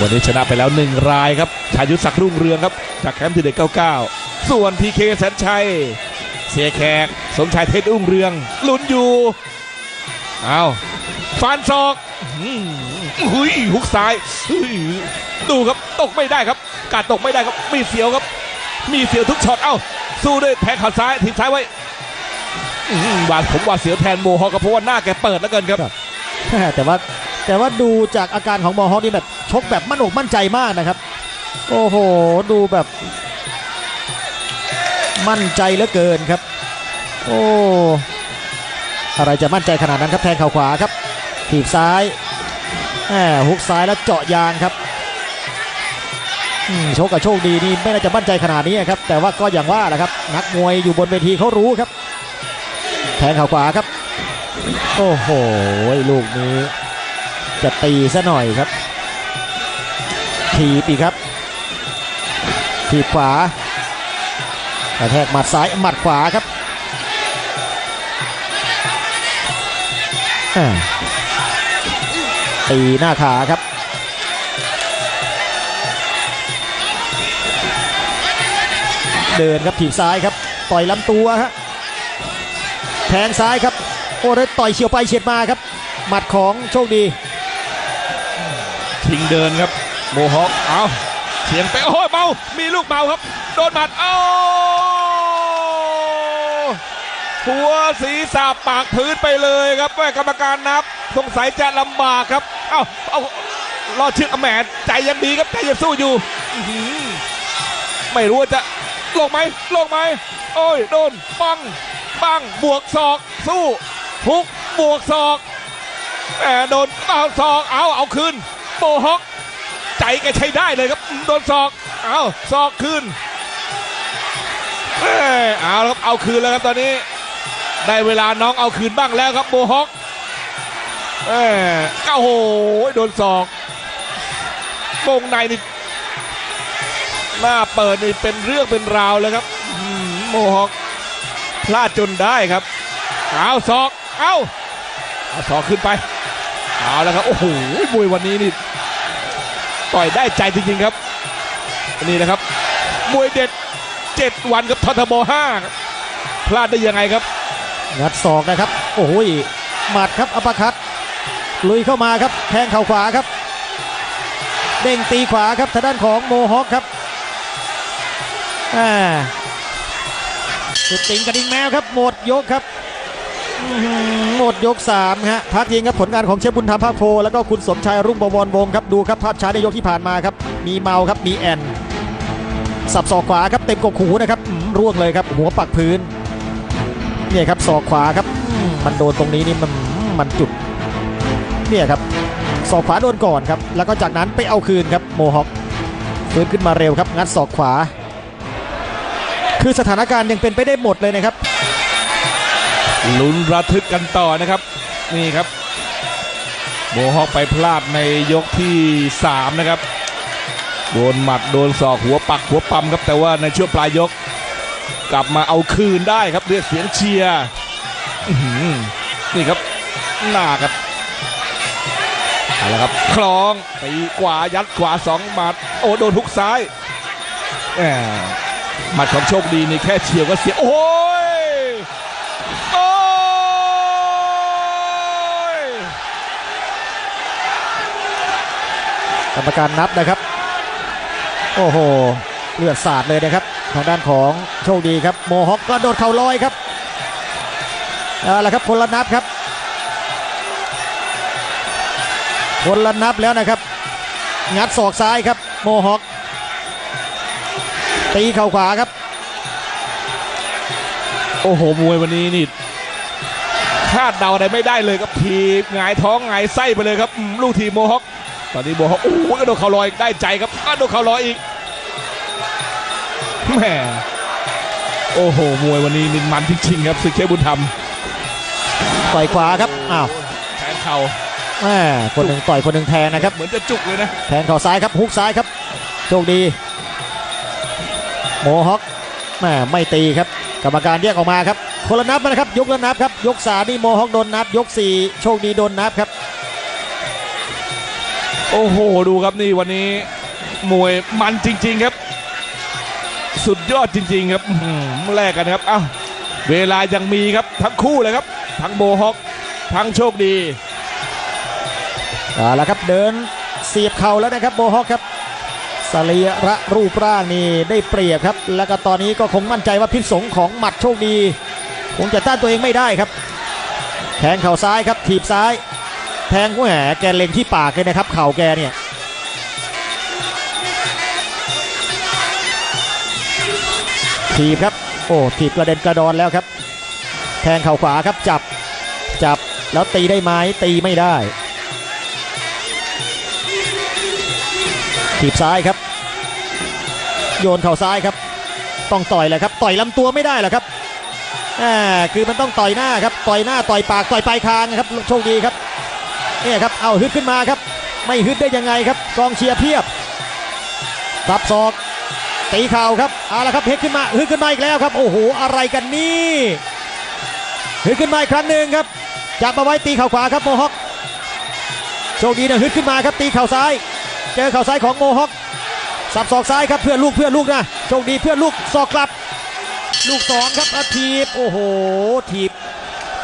วันนี้ชนะไปแล้วหนึ่งรายครับชายุทธศักดิ์รุ่งเรืองครับ จากแคมป์ทีเด็ด99 ส่วนพีเคแสนชัย เสียแขก สมชายเทศรุ่งเรือง ลุ้นอยู่เอาฟันศอกหุยหุกซ้าย ดูครับตกไม่ได้ครับ การตกไม่ได้ครับ มีเสียวครับ มีเสียวทุกช็อตเอ้า สู้ด้วยแทงขาซ้ายถีบซ้ายไว้อื้อหือหวาดผมหวาดเสียวแทนโมฮอคครับเพราะว่าหน้าแกเปิดแล้วเกินครับแต่ว่า แต่ว่าดูจากอาการของมอฮอคนี่แบบชกแบบมั่นอกมั่นใจมากนะครับ โอ้โห ดูแบบ มั่นใจเหลือเกินครับ โอ้อะไรจะมั่นใจขนาดนั้นครับแทงเข่าขวาครับถีบซ้ายแหมฮุกซ้ายแล้วเจาะยางครับโชคกับโชคดีนี่ไม่น่าจะมั่นใจขนาดนี้ครับ แต่ว่าก็อย่างว่าแหละครับ นักมวยอยู่บนเวทีเขารู้ครับ แทงเข่าขวาครับ โอ้โห ลูกนี้ จะตีซะหน่อยครับถีบอีกครับถีบขวากระแทกหมัดซ้ายหมัดขวาครับตีหน้าขาครับเดินครับถีบซ้ายครับต่อยลำตัวครับแทงซ้ายครับโอ้ได้ต่อยเฉียวไปเฉียดมาครับ หมัดของโชคดี ทิ้งเดินครับ โมฮอคเอาเสียงไปโอ้ยเมา มีลูกเมาครับ โดนหมัด เอาหัวศีรษะปากพื้นไปเลยครับแม่กรรมการนับ สงสัยจะลำบากครับ เอาเอารอดเชือกแหมใจยังดีครับ ใจยังสู้อยู่ ไม่รู้ว่าจะลงไหมลงไหม โอ้ย โดน ปัง ปัง บวกศอก สู้ทุกบวกศอกแหมโดนเอาศอก เอา เอาคืน โบฮอกใจแกใช้ได้เลยครับโดนศอกเอาศอกคืนเอ้ยเอาครับเอาคืนแล้วครับตอนนี้ ได้เวลาน้องเอาคืนบ้างแล้วครับโบฮอกเอ้ยโอ้โหโดนศอกวงในนี่หน้าเปิดนี่เป็นเรื่องเป็นราวเลยครับโมฮอกพลาดจนได้ครับเอาศอกเอาเอาศอกขึ้นไป เอาแล้วครับโอ้โหมวยวันนี้นี่ต่อยได้ใจจริงๆครับนี่นะครับมวยเด็ด7วันกับททบ5ครับพลาดได้ยังไงครับงัดศอกนะครับ โอ้โหหมัดครับอัปคัตลุยเข้ามาครับแทงเข่าขวาครับเด้งตีขวาครับทางด้านของโมฮอคครับอ่าสุดติงกระดิ่งแมวครับหมดยกครับอื หมดยก3ฮะพักยิงครับผลงานของเชฟบุญธรรมภาคโพ แล้วก็คุณสมชายรุ่งบวรวงศ์ครับดูครับภาพช้าในยกที่ผ่านมาครับ มีเมาครับมีแอนสับศอกขวาครับเต็มกกหูนะครับร่วงเลยครับหัวปักพื้นเนี่ยครับศอกขวาครับมมันโดนตรงนี้นี่มันมันจุดเนี่ยครับศอกขวาโดนก่อนครับ แล้วก็จากนั้นไปเอาคืนครับโมฮอคฟื้นขึ้นมาเร็วครับ งัดศอกขวา คือสถานการณ์ยังเป็นไปได้หมดเลยนะครับ ลุ้นระทึกกันต่อนะครับ นี่ครับโบฮอกไปพลาดในยกที่ 3 นะครับ โดนหมัดโดนศอกหัวปักหัวปั๊มครับ แต่ว่าในช่วงปลายยก กลับมาเอาคืนได้ครับเรียกเสียงเชียร์นี่ครับ หน้าครับเอาละครับคล้องตีขวายัดขวาสองหมัด โอ้โดนทุกซ้ายแหมหมัดของโชคดีนี่แค่เฉียวก็เสียโอ้ย โอ้ย กรรมการนับนะครับ โอ้โห เลือดสาดเลยนะครับ ทางด้านของโชคดีครับโมฮอคก็โดดเข่าลอยครับเอาละครับคนละนับครับคนละนับแล้วนะครับ งัดศอกซ้ายครับ โมฮอคตีเข่าขวาครับ โอ้โหมวยวันนี้นี่คาดเดาอะไรไม่ได้เลยครับทีหงายท้องหงายไส้ไปเลยครับอืมลูกทีโมฮอค ตอนนี้โมฮอคโอ้โหกระโดดเข่าลอยได้ใจครับกระโดดเข่าลอยอีกแหมโอ้โห มวยวันนี้นี่มันจริงๆครับศึกเชฟบุญธรรมต่อยขวาครับอ้าวแทงเข่าแม่คนหนึ่งต่อยคนหนึ่งแทงนะครับ เหมือนจะจุกเลยนะ แทงเข่าซ้ายครับฮุกซ้ายครับโชคดีโมฮอคแม่ไม่ตีครับ กรรมการแยกออกมาครับคนละนับนะครับ ยกละนับครับ ยกสามนี่โมฮอคโดนนับ ยกสี่โชคดีโดนนับครับ โอ้โห ดูครับนี่วันนี้ มวยมันจริง ๆครับ สุดยอดจริง ๆ ครับแลกกันครับเอ้าเวลายังมีครับทั้งคู่เลยครับ ทั้งโบฮอกทั้งโชคดีเอาละครับเดินเสียบเข่าแล้วนะครับโบฮอกครับสรีระรูปร่างนี่ได้เปรียบครับ แล้วก็ตอนนี้ก็คงมั่นใจว่าพิษสงของหมัดโชคดี คงจะต้านตัวเองไม่ได้ครับ แทงเข่าซ้ายครับถีบซ้าย ทงแหมแกเล็งที่ปากเลยนะครับ เข่าแกเนี่ยถีบครับ โอ้ถีบกระเด็นกระดอนแล้วครับ แทงเข่าขวาครับจับจับแล้วตีได้ไหมตีไม่ได้ถีบซ้ายครับ โยนเข่าซ้ายครับ ต้องต่อยแหละครับ ต่อยลำตัวไม่ได้หรอครับอ่าคือมันต้องต่อยหน้าครับ ต่อยหน้าต่อยปากต่อยปลายคางนครับโชคดีครับ เนี่ยครับเอาฮึดขึ้นมาครับ ไม่ฮึดได้ยังไงครับกองเชียร์เพียบรับศอกตีเข่าครับเอาละครับเฮดขึ้นมาฮึดขึ้นมาอีกแล้วครับ โอ้โหอะไรกันนี่ฮึดขึ้นมาอีกครั้งหนึ่งครับจับมาไว้ตีเข่าขวาครับโมฮอคโชคดีนะฮึดขึ้นมาครับตีเข่าซ้าย เจอเข่าซ้ายของโมฮอคสับศอกซ้ายครับเพื่อนลูกเพื่อนลูกนะโชคดีเพื่อนลูกศอกกลับ ลูกสองครับอาทีบโอ้โห ถีบ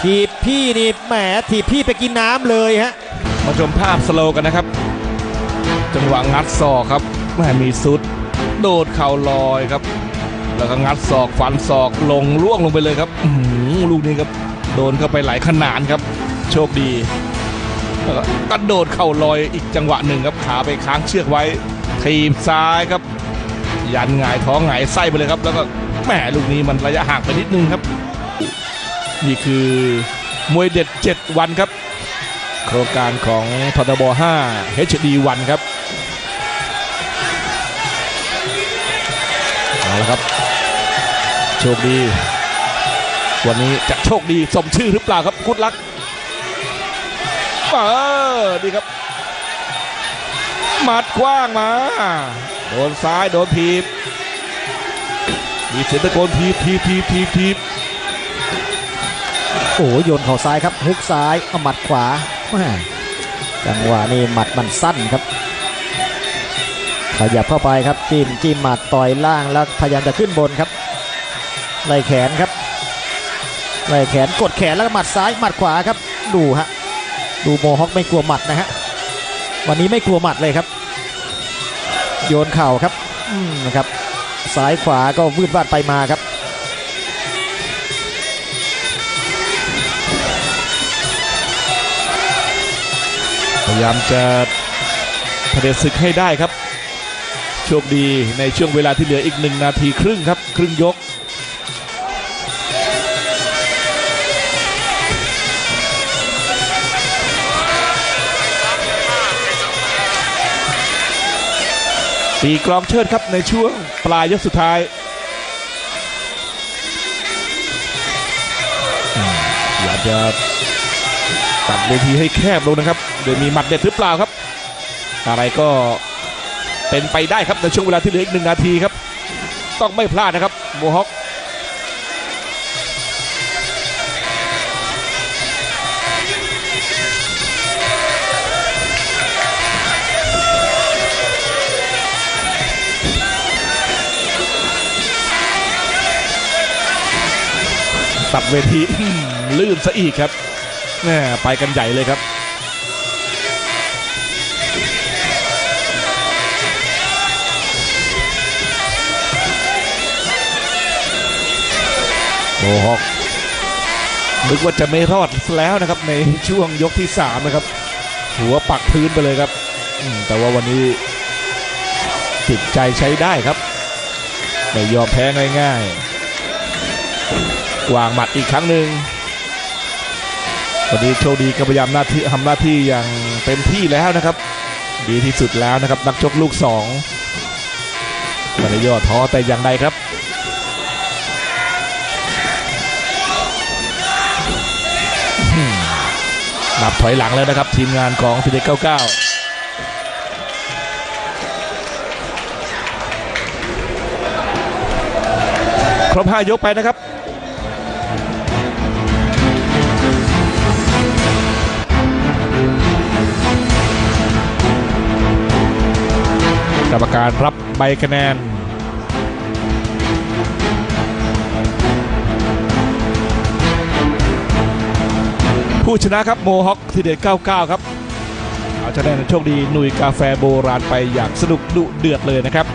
ถีบพี่นี่แหมถีบพี่ไปกินน้ำเลยฮะ มาชมภาพสโลกันนะครับ จังหวะงัดศอกครับแม่มีสุด โดดเข่าลอยครับ แล้วก็งัดศอกฟันศอกลงล่วงลงไปเลยครับอื้อหือลูกนี้ครับโดนเข้าไปหลายขนานครับ โชคดีก็กระโดดเข่าลอยอีกจังหวะหนึ่งครับขาไปค้างเชือกไว้ ทีมซ้ายครับ ยันหงายท้องหงายไส้ไปเลยครับ แล้วก็แหมลูกนี้มันระยะห่างไปนิดนึงครับ นี่คือมวยเด็ด 7 วันครับ โครงการของททบ5 HD 1 ครับเอาละครับ โชคดี วันนี้จะโชคดีสมชื่อหรือเปล่าครับกุดลักเออดีครับ หมัดกว้างมา โดนซ้าย โดนทีบมีเสียงตะโกนทีบทีบทีบทีบทีบ โอ้โหโยนเข่าซ้ายครับฮุกซ้ายเอาหมัดขวาแม่จังหวะนี้หมัดมันสั้นครับขยับเข้าไปครับจิ้มจิ้มหมัดต่อยล่างแล้วพยายามจะขึ้นบนครับไล่แขนครับไล่แขนกดแขนแล้วก็หมัดซ้ายหมัดขวาครับ ดูฮะดูโมฮอคไม่กลัวหมัดนะฮะวันนี้ไม่กลัวหมัดเลยครับ โยนเข่าครับอืมนะครับซ้ายขวาก็วืดวาดไปมาครับ ยายามจะเผด็จศึกให้ได้ครับ โชคดีในช่วงเวลาที่เหลืออีกหนึ่งนาทีครึ่งครับ ครึ่งยก ตีกลองเชิดครับในช่วงปลายยกสุดท้ายอยากจะ ตัดเวทีให้แคบลงนะครับ โดยมีหมัดเด็ดหรือเปล่าครับ อะไรก็เป็นไปได้ครับในช่วงเวลาที่เหลืออีกหนึ่งนาทีครับ ต้องไม่พลาดนะครับโมฮอคตัดเวทีลื่นซะอีกครับ แม่ไปกันใหญ่เลยครับโมฮอคนึกว่าจะไม่รอดแล้วนะครับในช่วงยกที่ 3 นะครับ หัวปักพื้นไปเลยครับ แต่ว่าวันนี้จิตใจใช้ได้ครับ ไม่ยอมแพ้ง่ายๆวางหมัดอีกครั้งหนึ่ง วันนี้โชคดีก็พยายามหน้าที่ทำหน้าที่อย่างเต็มที่แล้วนะครับ ดีที่สุดแล้วนะครับ นักชกลูกสองไมันย่อท้อแต่อย่างใดครับนับถอยหลังแล้วนะครับ ทีมงานของทีเด็ก99ครบ5ยกไปนะครับ รรมการรับใบคะแนน ผู้ชนะครับโมฮอคทีเด็ด99 ครับ เอาชนะในโชคดีหนุยกาแฟโบราณไปอย่างสนุกดุเดือดเลยนะครับ